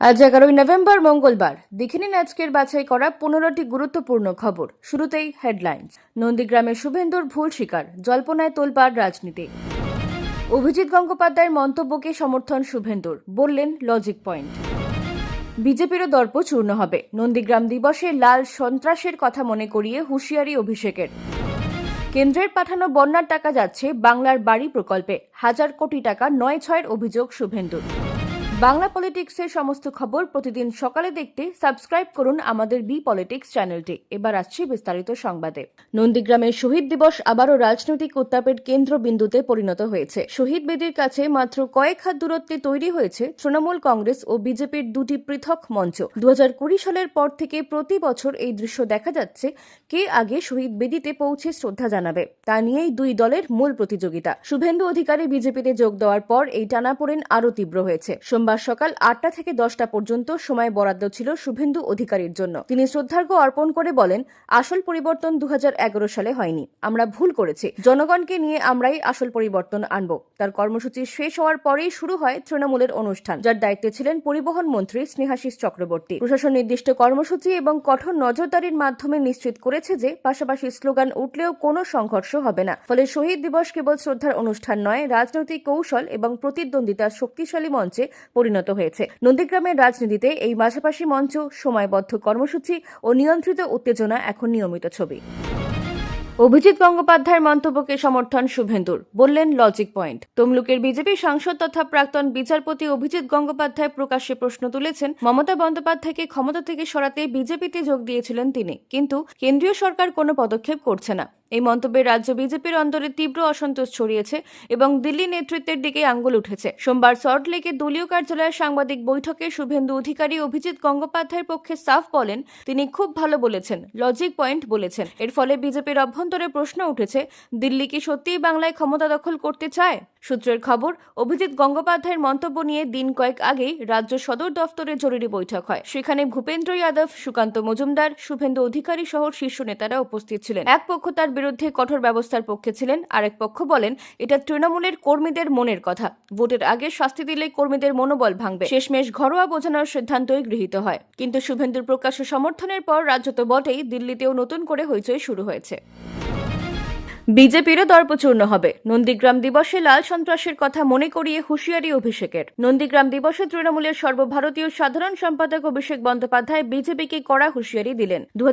আজ এগারোই নভেম্বর, মঙ্গলবার। দেখে নিন আজকের বাছাই করা পনেরোটি গুরুত্বপূর্ণ খবর। শুরুতেই হেডলাইন্স নন্দীগ্রামের শুভেন্দুর ভুল শিকার জল্পনায় তোলপাড় রাজনীতি। অভিজিৎ গঙ্গোপাধ্যায়ের মন্তব্যকে সমর্থন শুভেন্দুর, বললেন লজিক পয়েন্ট বিজেপিরও দর্প চূর্ণ হবে। নন্দীগ্রাম দিবসে লাল সন্ত্রাসের কথা মনে করিয়ে হুঁশিয়ারি অভিষেকের। কেন্দ্রের পাঠানো বন্যার টাকা যাচ্ছে বাংলার বাড়ি প্রকল্পে। হাজার কোটি টাকা নয় ছয়ের অভিযোগ শুভেন্দুর। বাংলা পলিটিক্সের সমস্ত খবর প্রতিদিন সকালে দেখতে সাবস্ক্রাইব করুন আমাদের বি পলিটিক্স চ্যানেলটি। এবার আসছে বিস্তারিত সংবাদে। নন্দীগ্রামের শহীদ দিবস আবারও রাজনৈতিক উত্তাপের কেন্দ্রবিন্দুতে পরিণত হয়েছে। শহীদ বেদির কাছে মাত্র কয়েক হাত দূরত্বে তৈরি হয়েছে তৃণমূল কংগ্রেস ও বিজেপির দুটি পৃথক মঞ্চ। দু হাজার কুড়ি সালের পর থেকে প্রতি বছর এই দৃশ্য দেখা যাচ্ছে কে আগে শহীদ বেদিতে পৌঁছে শ্রদ্ধা জানাবে। তা নিয়েই দুই দলের মূল প্রতিযোগিতা। শুভেন্দু অধিকারী বিজেপিতে যোগ দেওয়ার পর এই টানাপোড়েন আরও তীব্র হয়েছে। সোমবার সকাল আটটা থেকে দশটা পর্যন্ত সময় বরাদ্দ ছিল শুভেন্দু অধিকারীর জন্য। তিনি শ্রদ্ধার্ঘ্য অর্পণ করে বলেন, আসল পরিবর্তন দু সালে হয়নি। আমরা ভুল করেছি। জনগণকে নিয়ে আমরাই আসল পরিবর্তন আনব। তার কর্মসূচি শেষ হওয়ার পরেই শুরু হয় তৃণমূলের অনুষ্ঠান, যার দায়িত্বে ছিলেন পরিবহন মন্ত্রী স্নেহাশিস চক্রবর্তী। প্রশাসন নির্দিষ্ট কর্মসূচি এবং কঠোর নজরদারির মাধ্যমে নিশ্চিত করেছে যে, পাশাপাশি স্লোগান উঠলেও কোনো সংঘর্ষ হবে না। ফলে শহীদ দিবস কেবল শ্রদ্ধার অনুষ্ঠান নয়, রাজনৈতিক কৌশল এবং প্রতিদ্বন্দ্বিতার শক্তিশালী মঞ্চে পরিণত হয়েছে। নন্দীগ্রামের রাজনীতিতে এই মাঝাপাশি মঞ্চ সময়বদ্ধ কর্মসূচি ও নিয়ন্ত্রিত উত্তেজনা এখন নিয়মিত ছবি। অভিজিৎ গঙ্গোপাধ্যায়ের মন্তব্যকে সমর্থন শুভেন্দুর। বললেন লজিক পয়েন্ট তমলুকের বিজেপি সাংসদ তথা প্রাক্তন বিচারপতি অভিজিৎ গঙ্গোপাধ্যায় প্রকাশ্যে প্রশ্ন তুলেছেন, মমতা বন্দ্যোপাধ্যায়কে ক্ষমতা থেকে সরাতে বিজেপিতে যোগ দিয়েছিলেন তিনি, কিন্তু কেন্দ্রীয় সরকার কোনো পদক্ষেপ করছে না। এই মন্তব্যে রাজ্য বিজেপির অন্তরে তীব্র অসন্তোষ ছড়িয়েছে এবং দিল্লি নেতৃত্বের দিকে আঙ্গুল উঠেছে। সোমবার সল্টলেকে দলীয় কার্যালয়ের সাংবাদিক বৈঠকে শুভেন্দু অধিকারী অভিজিৎ গঙ্গোপাধ্যায়ের পক্ষে সাফ বলেন, তিনি খুব ভালো বলেছেন লজিক পয়েন্ট বলেছেন। এর ফলে বিজেপির অভ্যন্তরে প্রশ্ন উঠেছে দিল্লি কি সত্যিই বাংলায় ক্ষমতা দখল করতে চায়? সূত্রের খবর, অভিজিৎ গঙ্গোপাধ্যায়ের মন্তব্য নিয়ে দিন কয়েক আগেই রাজ্য সদর দফতরে জরুরি বৈঠক হয়। সেখানে ভূপেন্দ্র যাদব, সুকান্ত মজুমদার, শুভেন্দু অধিকারী সহ শীর্ষ নেতারা উপস্থিত ছিলেন। এক পক্ষ তার বিরুদ্ধে কঠোর ব্যবস্থার পক্ষে ছিলেন, আরেক পক্ষ বলেন, এটা তৃণমূলের কর্মীদের মনের কথা। ভোটের আগে শাস্তি দিলে কর্মীদের মনোবল ভাঙবে। শেষমেশ ঘরোয়া বোঝানোর সিদ্ধান্তই গৃহীত হয়। কিন্তু শুভেন্দুর প্রকাশ্য সমর্থনের পর রাজ্য তো বটেই, দিল্লিতেও নতুন করে হইচই শুরু হয়েছে। বিজেপিরও দর্পচূর্ণ হবে। নন্দীগ্রাম দিবসে লাল সন্ত্রাসের কথা মনে করিয়ে হুঁশিয়ারি অভিষেকের। নন্দীগ্রাম দিবসে তৃণমূলের সর্বভারতীয় সাধারণ সম্পাদক অভিষেক বন্দ্যোপাধ্যায় বিজেপিকে কড়া হুঁশিয়ারি দিলেন। দু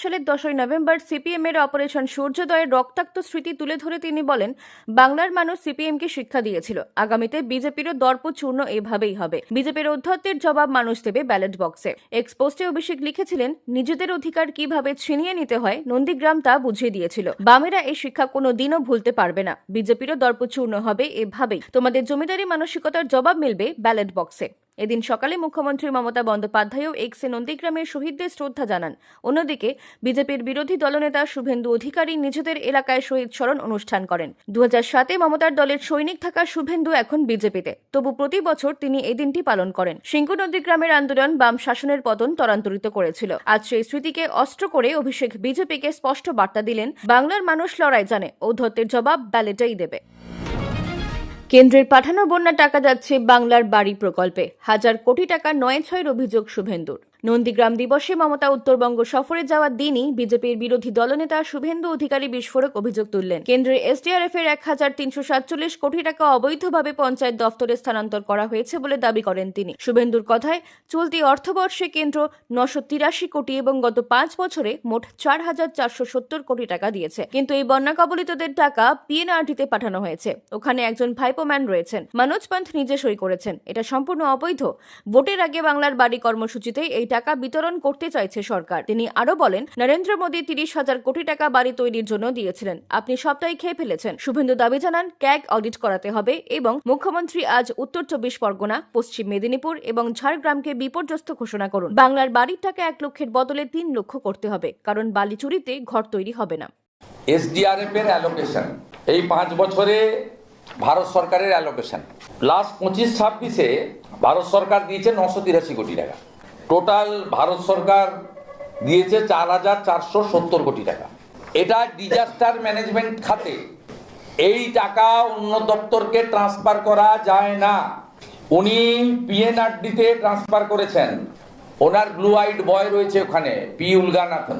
সালের দশই নভেম্বর সিপিএম এর অপারেশন সূর্যোদয়ের রক্তাক্ত স্মৃতি তুলে ধরে তিনি বলেন, বাংলার মানুষ সিপিএমকে শিক্ষা দিয়েছিল। আগামীতে বিজেপিরও দর্পচূর্ণ এভাবেই হবে। বিজেপির অধ্যত্বের জবাব মানুষ দেবে ব্যালট বক্সে। এক্সপোস্টে অভিষেক লিখেছিলেন, নিজেদের অধিকার কীভাবে ছিনিয়ে নিতে হয়, নন্দীগ্রাম তা বুঝিয়ে দিয়েছিল। বামেরা এই শিক্ষা কোনো দিনও ভুলতে পারবে না। বিজেপিরও দর্পচূর্ণ হবে এভাবেই। তোমাদের জমিদারি মানসিকতার জবাব মিলবে ব্যালট বক্সে। এদিন সকালে মুখ্যমন্ত্রী মমতা বন্দ্যোপাধ্যায়ও এক্সে নন্দীগ্রামের শহীদদের শ্রদ্ধা জানান। অন্যদিকে, বিজেপির বিরোধী দলনেতা শুভেন্দু অধিকারী নিজেদের এলাকায় শহীদ স্মরণ অনুষ্ঠান করেন। দু সাতে মমতার দলের সৈনিক থাকা শুভেন্দু এখন বিজেপিতে। তবু প্রতি বছর তিনি এই দিনটি পালন করেন। সিংকু নন্দীগ্রামের আন্দোলন বাম শাসনের পতন ত্বরান্তরিত করেছিল। আজ সেই স্মৃতিকে অস্ত্র করে অভিষেক বিজেপিকে স্পষ্ট বার্তা দিলেন বাংলার মানুষ লড়াই জানে। ঔদ্ধত্যের জবাব ব্যালেটেই দেবে। কেন্দ্রের পাঠানো বন্যা টাকা যাচ্ছে বাংলার বাড়ি প্রকল্পে। হাজার কোটি টাকা নয় ছয়ের অভিযোগ শুভেন্দুর। নন্দীগ্রাম দিবসে মমতা উত্তরবঙ্গ সফরে যাওয়ার দিনই বিজেপির বিরোধী দলনেতা শুভেন্দু অধিকারী বিস্ফোরক অভিযোগ তুললেন। কেন্দ্রের এসডিআরএফ এর এক হাজার তিনশো সাতচল্লিশ কোটি টাকা অবৈধভাবে পঞ্চায়েত দফতরে স্থানান্তর করা হয়েছে বলে দাবি করেন তিনি। শুভেন্দুর কথায়, চলতি অর্থবর্ষে কেন্দ্র নশো তিরাশি কোটি এবং গত পাঁচ বছরে মোট চার হাজার চারশো সত্তর কোটি টাকা দিয়েছে। কিন্তু এই বন্যা কবলিতদের টাকা পিএনআরটিতে পাঠানো হয়েছে। ওখানে একজন ভাইপোম্যান রয়েছেন। মনোজ পান্থ নিজে সই করেছেন। এটা সম্পূর্ণ অবৈধ। ভোটের আগে বাংলার বাড়ি কর্মসূচিতে এই টাকা বিতরণ করতে চাইছে সরকার। তিনি আরও বলেন, নরেন্দ্র মোদী তিরিশ হাজার কোটি টাকা বাড়ি তৈরির জন্য দিয়েছিলেন। আপনি সবটাই খেয়ে ফেলেছেন। শুভেন্দু দাবি জানান, ক্যাগ অডিট করাতে হবে এবং মুখ্যমন্ত্রী আজ উত্তর চব্বিশ পরগনা, পশ্চিম মেদিনীপুর এবং ঝাড়গ্রামকে বিপর্যস্ত ঘোষণা করুন। বাংলার বাড়ির টাকা এক লক্ষের বদলে তিন লক্ষ করতে হবে, কারণ বালি চুরিতে ঘর তৈরি হবে না। এসডিআরএফ এর অ্যালোকেশন। এই পাঁচ বছরে ভারত সরকারের অ্যালোকেশন। লাস্ট পঁচিশ ছাব্বিশে ভারত সরকার দিয়েছে নশো তিরাশি কোটি টাকা। টোটাল ভারত সরকার দিয়েছে চার হাজার চারশো সত্তর কোটি টাকা। এটা ডিজাস্টার ম্যানেজমেন্ট খাতে এই টাকা অন্য দপ্তরকে ট্রান্সফার করা যায় না। উনি পিএনআরডিতে ট্রান্সফার করেছেন। ওনার ব্লু আইড বয় রয়েছে ওখানে পি উলগানাথন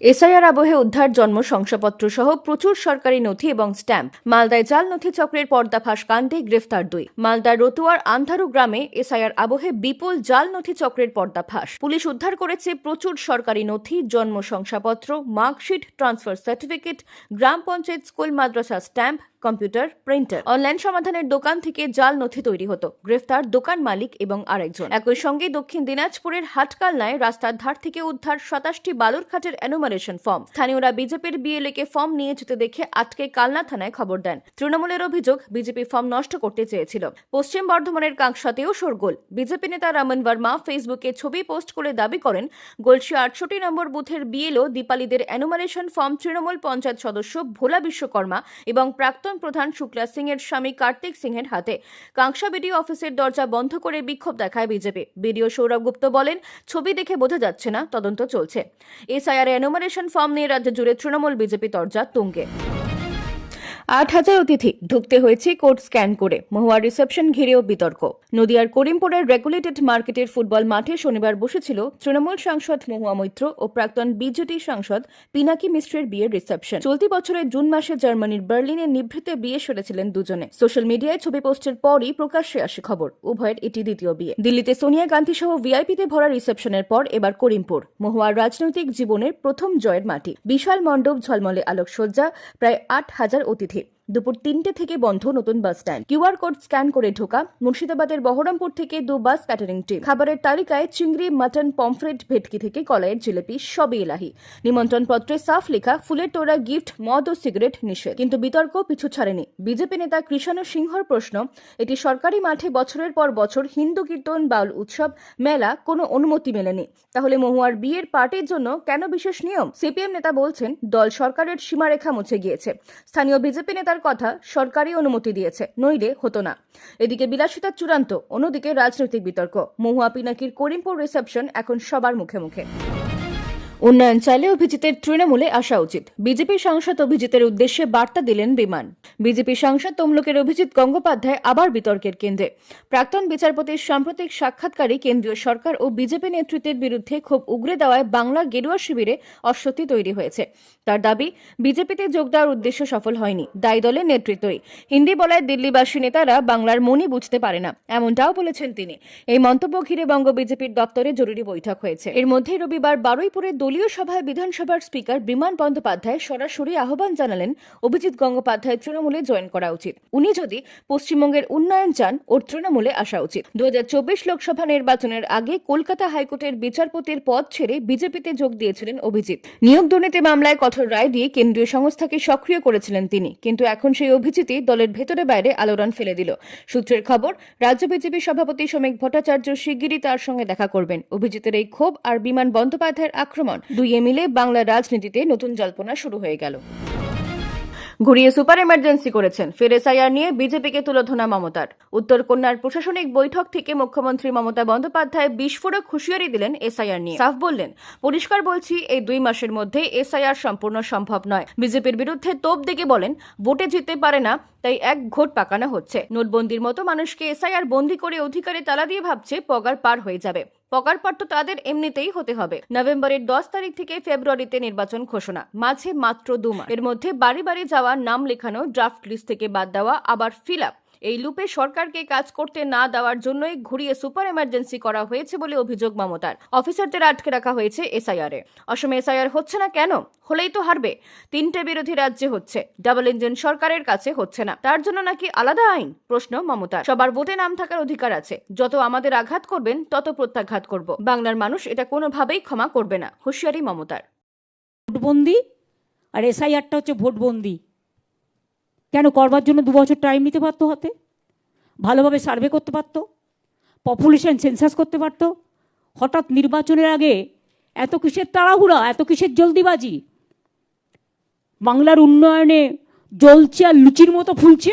এসআইআর আবহে উদ্ধার, জন্ম, শংসাপত্র সহ প্রচুর সরকারি নথি এবং স্ট্যাম্প। মালদায় জাল নথি চক্রের পর্দাফাঁস কাণ্ডে গ্রেফতার দুই। মালদার রতুয়ার আন্ধারু গ্রামে এসআইআর আবহে বিপুল জাল নথি চক্রের পর্দাফাশ পুলিশ উদ্ধার করেছে প্রচুর সরকারি নথি, জন্ম, শংসাপত্র, মার্কশিট, ট্রান্সফার সার্টিফিকেট, গ্রাম পঞ্চায়েত, স্কুল, মাদ্রাসা স্ট্যাম্প কম্পিউটার, প্রিন্টার। অনলাইন সমাধানের দোকান থেকে জাল নথি তৈরি হতো। গ্রেফতার দোকান মালিক এবং আরেকজন। একই সঙ্গে দক্ষিণ দিনাজপুরের হাটকালনায় রাস্তার ধার থেকে উদ্ধার সাতাশটি বালুরঘাটের অ্যানুমারেশন ফর্ম স্থানীয়রা বিজেপির বিএলএকে ফর্ম নিয়ে যেতে দেখে আটকে কালনা থানায় খবর দেন। তৃণমূলের অভিযোগ, বিজেপি ফর্ম নষ্ট করতে চেয়েছিল। পশ্চিম বর্ধমানের কাংসাতেও শোরগোল। বিজেপি নেতা রমন বর্মা ফেসবুকে ছবি পোস্ট করে দাবি করেন গলসি আটষট্টি নম্বর বুথের বিএলও দীপালিদের অ্যানুমারেশন ফর্ম তৃণমূল পঞ্চায়েত সদস্য ভোলা বিশ্বকর্মা এবং প্রাক্তন প্রধান শুক্লা সিং এর স্বামী কার্তিক সিং এর হাতে। কাংসা বিডিও অফিসের দরজা বন্ধ করে বিক্ষোভ দেখায় বিজেপি। বিডিও সৌরভ গুপ্ত বলেন, ছবি দেখে বোঝা যাচ্ছে না, তদন্ত চলছে। এসআইআর এনুমারেশন ফর্ম নিয়ে রাজ্য জুড়ে তৃণমূল বিজেপি দরজা তুঙ্গে। আট হাজার অতিথি ঢুকতে হয়েছে কোড স্ক্যান করে। মহুয়ার রিসেপশন ঘিরেও বিতর্ক। নদিয়ার করিমপুরের রেগুলেটেড মার্কেটের ফুটবল মাঠে শনিবার বসেছিল তৃণমূল সাংসদ মহুয়া মৈত্র ও প্রাক্তন বিজেপি সাংসদ পিনাকি মিশ্রের বিয়ের রিসেপশন। চলতি বছরের জুন মাসে জার্মানির বার্লিনে নিভৃতে বিয়ে সেরেছিলেন দুজনে। সোশ্যাল মিডিয়ায় ছবি পোস্টের পরই প্রকাশ্যে আসে খবর, উভয়ের এটি দ্বিতীয় বিয়ে। দিল্লিতে সোনিয়া গান্ধী সহ ভিআইপিতে ভরা রিসেপশনের পর এবার করিমপুর। মহুয়ার রাজনৈতিক জীবনের প্রথম জয়ের মাটি। বিশাল মণ্ডপ ঝলমলে আলোকসজ্জা, প্রায় আট হাজার অতিথি। দুপুর তিনটে থেকে বন্ধ নতুন bus stand. QR code scan করে ঢোকা মুর্শিদাবাদের বহরমপুর থেকে দু বাস ক্যাটারিং টিম। খাবারের তালিকায় চিংড়ি, মাটন, পমফ্রেট, ভেটকি থেকে কলাইয়ের জিলেপি সবই এলাহি। নিমন্ত্রণ পত্রে সাফ লেখা, ফুলের তোড়া, গিফট, মদ ও সিগারেট নিষেধ কিন্তু বিতর্ক পিছু ছাড়েনি। বিজেপি নেতা কৃষাণ সিংহর প্রশ্ন, এটি সরকারি মাঠে বছরের পর বছর হিন্দু কীর্তন, বাউল উৎসব, মেলা, কোনো অনুমতি মেলেনি। তাহলে মহুয়ার বিয়ের পার্টির জন্য কেন বিশেষ নিয়ম? সিপিএম নেতা বলছেন, দল সরকারের সীমারেখা মুছে গিয়েছে। স্থানীয় বিজেপি নেতার কথা সরকারি অনুমতি দিয়েছে, নইলে হতো না। এদিকে বিলাসিতা চূড়ান্ত, অন্যদিকে রাজনৈতিক বিতর্ক। মহুয়া পিনাকির করিমপুর রিসেপশন এখন সবার মুখে মুখে। উন্নয়ন চাইলে অভিজিতের তৃণমূলে আসা উচিত। বিজেপি সাংসদ অভিজিতের উদ্দেশ্যে বার্তা দিলেন বিমান। বিজেপি সাংসদ তমলুকের অভিজিৎ গঙ্গোপাধ্যায় আবার বিতর্কের কেন্দ্রে। প্রাক্তন বিচারপতির সাম্প্রতিক সাক্ষাৎকারে কেন্দ্রীয় সরকার ও বিজেপি নেতৃত্বের বিরুদ্ধে ক্ষোভ উগরে দেওয়ায় বাংলা গেরুয়া শিবিরে অস্বস্তি তৈরি হয়েছে। তার দাবি, বিজেপিতে যোগ দেওয়ার উদ্দেশ্য সফল হয়নি। দায়ী দলের নেতৃত্বই। হিন্দি বলায় দিল্লিবাসী নেতারা বাংলার মনই বুঝতে পারে না। এমনটাও বলেছেন তিনি। এই মন্তব্য ঘিরে বঙ্গ বিজেপির দপ্তরে জরুরি বৈঠক হয়েছে। এর মধ্যেই রবিবার বারুইপুরে দলীয় সভায় বিধানসভার স্পিকার বিমান বন্দ্যোপাধ্যায় সরাসরি আহ্বান জানালেন অভিজিৎ গঙ্গোপাধ্যায় তৃণমূলে জয়েন করা উচিত। উনি যদি পশ্চিমবঙ্গের উন্নয়ন চান, ওর তৃণমূলে আসা উচিত। দু হাজার চব্বিশ লোকসভা নির্বাচনের আগে কলকাতা হাইকোর্টের বিচারপতির পদ ছেড়ে বিজেপিতে যোগ দিয়েছিলেন অভিজিৎ। নিয়োগ দুর্নীতি মামলায় কঠোর রায় দিয়ে কেন্দ্রীয় সংস্থাকে সক্রিয় করেছিলেন তিনি। কিন্তু এখন সেই অভিজিৎই দলের ভেতরে বাইরে আলোড়ন ফেলে দিল। সূত্রের খবর, রাজ্য বিজেপি সভাপতি শ্রমিক ভট্টাচার্য শিগগিরই তার সঙ্গে দেখা করবেন। অভিজিতের এই ক্ষোভ আর বিমান বন্দ্যোপাধ্যায়ের আক্রমণ দুইয়ে মিলে বাংলা রাজনীতিতে নতুন জল্পনা শুরু হয়ে গেল। ঘুরিয়ে সুপার এমার্জেন্সি করেছেন। ফের এসআইআর নিয়ে বিজেপিকে তুলোধনা মমতার। উত্তর কন্যার প্রশাসনিক বৈঠক থেকে মুখ্যমন্ত্রী মমতা বন্দ্যোপাধ্যায় বিস্ফোরক হুঁশিয়ারি দিলেন এসআইআর নিয়ে। সাফ বললেন, পরিষ্কার বলছি, এই দুই মাসের মধ্যে এসআইআর সম্পূর্ণ সম্ভব নয়। বিজেপির বিরুদ্ধে তোপ দিকে বলেন, ভোটে জিততে পারে না, তাই এক ঘোট পাকানো হচ্ছে। নোটবন্দির মতো মানুষকে এসআইআর বন্দি করে অধিকারে তালা দিয়ে ভাবছে, পগার পার হয়ে যাবে। পগার তাদের এমনিতেই হতে হবে। নভেম্বরের দশ তারিখ থেকে ফেব্রুয়ারিতে নির্বাচন ঘোষণা, মাঝে মাত্র দু মাস। এর মধ্যে বাড়ি বাড়ি যাওয়া, নাম লেখানো ড্রাফট লিস্ট থেকে বাদ দেওয়া, আবার ফিল আপ এই লুপে সরকারকে কাজ করতে না দেওয়ার জন্যই ঘুরিয়ে সুপার এমার্জেন্সি করা হয়েছে বলে অভিযোগ মমতার। অফিসারদের আটকে রাখা হয়েছে এসআইআর। অসমে এসআইআর হচ্ছে না কেন? হলেই তো হারবে। তিনটে বিরোধী রাজ্যে হচ্ছে। ডাবল ইঞ্জিন সরকারের কাছে হচ্ছে না। তার জন্য নাকি আলাদা আইন? প্রশ্ন মমতার। সবার ভোটে নাম থাকার অধিকার আছে। যত আমাদের আঘাত করবেন, তত প্রত্যাঘাত করব। বাংলার মানুষ এটা কোনোভাবেই ক্ষমা করবে না। হুঁশিয়ারি মমতার। ভোটবন্দি? আর এসআইআরটা হচ্ছে ভোটবন্দি। কেন করবার জন্য দু বছর টাইম নিতে পারতো হাতে? ভালোভাবে সার্ভে করতে পারত? পপুলেশন সেন্সাস করতে পারত? হঠাৎ নির্বাচনের আগে এত কিসের তাড়াহুড়া, এত কিসের জলদিবাজি? বাংলার উন্নয়নে জ্বলছে আর লুচির মতো ফুলছে?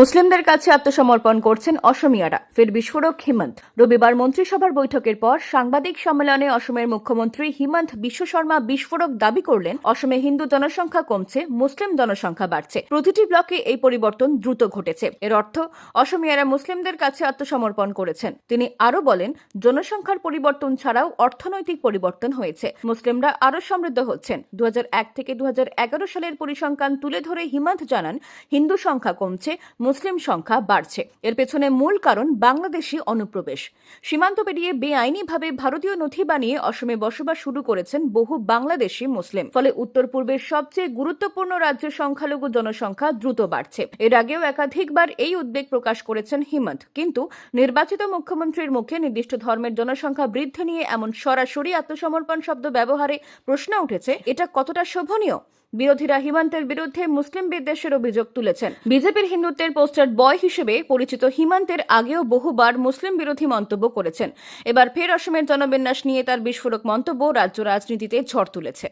মুসলিমদের কাছে আত্মসমর্পণ করছেন অসমিয়ারা। ফের বিস্ফোরক হিমন্ত। রবিবার মন্ত্রিসভার বৈঠকের পর সাংবাদিক সম্মেলনে অসমের মুখ্যমন্ত্রী হিমন্ত বিশ্ব শর্মা বিস্ফোরক দাবি করলেন, অসমে হিন্দু জনসংখ্যা কমছে, মুসলিম জনসংখ্যা বাড়ছে। প্রতিটি ব্লকে এই পরিবর্তন দ্রুত ঘটেছে। এর অর্থ, অসমিয়ারা মুসলিমদের কাছে আত্মসমর্পণ করেছেন। তিনি আরও বলেন, জনসংখ্যার পরিবর্তন ছাড়াও অর্থনৈতিক পরিবর্তন হয়েছে। মুসলিমরা আরও সমৃদ্ধ হচ্ছেন। দু হাজার এক থেকে দু হাজার এগারো সালের পরিসংখ্যান তুলে ধরে হিমন্ত জানান, হিন্দু সংখ্যা কমছে মুসলিম সংখ্যা বাড়ছে। এর পেছনে মূল কারণ বাংলাদেশি অনুপ্রবেশ। সীমান্ত পেরিয়ে বেআইনিভাবে ভারতীয় নথি বানিয়ে অসমে বসবাস শুরু করেছেন বহু বাংলাদেশি মুসলিম। ফলে উত্তর পূর্বের সবচেয়ে গুরুত্বপূর্ণ রাজ্যের সংখ্যালঘু জনসংখ্যা দ্রুত বাড়ছে। এর আগেও একাধিকবার এই উদ্বেগ প্রকাশ করেছেন হিমন্ত। কিন্তু নির্বাচিত মুখ্যমন্ত্রীর মুখে নির্দিষ্ট ধর্মের জনসংখ্যা বৃদ্ধি নিয়ে এমন সরাসরি আত্মসমর্পণ শব্দ ব্যবহারে প্রশ্ন উঠেছে, এটা কতটা শোভনীয়? বিরোধীরা হিমান্তের বিরুদ্ধে মুসলিম বিদ্বেষের অভিযোগ তুলেছেন। বিজেপির হিন্দুত্বের পোস্টার বয় হিসেবে পরিচিত হিমান্তের আগেও বহুবার মুসলিম বিরোধী মন্তব্য করেছেন। এবার ফের অসমের জনবিন্যাস নিয়ে তার বিস্ফোরক মন্তব্য রাজ্য রাজনীতিতে ঝড় তুলেছে।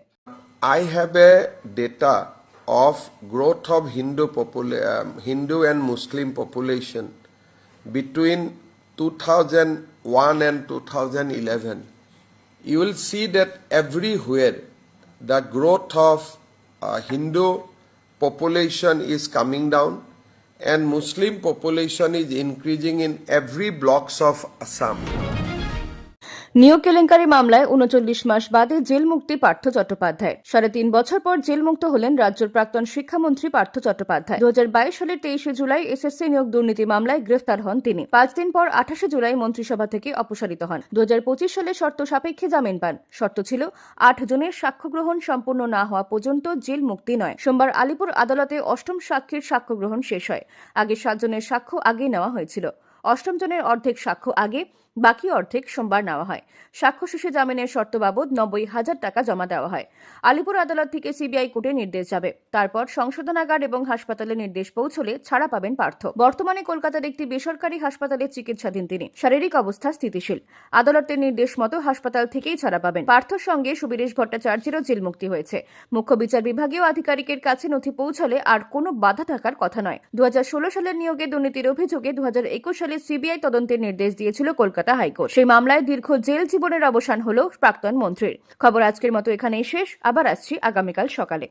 I have a data of growth of Hindu popula- um, Hindu and Muslim population between 2001 and 2011. You will see that everywhere the growth of uh, Hindu population is coming down and Muslim population is increasing in every blocks of Assam. নিয়োগ কেলেঙ্কারি মামলায় উনচল্লিশ মাস বাদে jail মুক্তি পার্থ চট্টোপাধ্যায়। সাড়ে তিন বছর পর জেল মুক্ত হলেন রাজ্যের প্রাক্তন শিক্ষামন্ত্রী পার্থ চট্টোপাধ্যায়। দু সালের তেইশে জুলাই এসএসসি নিয়োগ দুর্নীতি মামলায় গ্রেফতার হন তিনি। পাঁচ দিন পর আঠাশে জুলাই মন্ত্রিসভা থেকে অপসারিত হন। দু হাজার পঁচিশ সালে শর্ত সাপেক্ষে জামিন পান। শর্ত ছিল, আট জনের সাক্ষ্য গ্রহণ সম্পূর্ণ না হওয়া পর্যন্ত জেল মুক্তি নয়। সোমবার আলিপুর আদালতে অষ্টম সাক্ষীর সাক্ষ্য গ্রহণ শেষ হয়। আগে সাতজনের সাক্ষ্য আগেই নেওয়া হয়েছিল। অষ্টম জনের অর্ধেক সাক্ষ্য আগে বাকি অর্ধেক সোমবার নেওয়া হয়। সাক্ষ্য শেষে জামিনের শর্ত বাবদ নব্বই হাজার টাকা জমা দেওয়া হয়। আলিপুর আদালত থেকে সিবিআই কোর্টে নির্দেশ যাবে। তারপর সংশোধনাগার এবং হাসপাতালে নির্দেশ পৌঁছলে ছাড়া পাবেন পার্থ। বর্তমানে কলকাতার একটি বেসরকারি হাসপাতালে চিকিৎসাধীন তিনি। শারীরিক অবস্থা স্থিতিশীল। আদালতের নির্দেশ মতো হাসপাতাল থেকেই ছাড়া পাবেন। পার্থর সঙ্গে সুবীরেশ ভট্টাচার্যেরও জেল মুক্তি হয়েছে। মুখ্য বিচার বিভাগীয় আধিকারিকের কাছে নথি পৌঁছালে আর কোনো বাধা থাকার কথা নয়। দু সালের নিয়োগে দুর্নীতির অভিযোগে দু হাজার একুশ সালে সিবিআই তদন্তের নির্দেশ দিয়েছিল কলকাতা হাইকোর্ট। সেই মামলায় দীর্ঘ জেল জীবনের অবসান হল প্রাক্তন মন্ত্রীর। খবর আজকের মতো এখানেই শেষ। আবার আসছি আগামীকাল সকালে।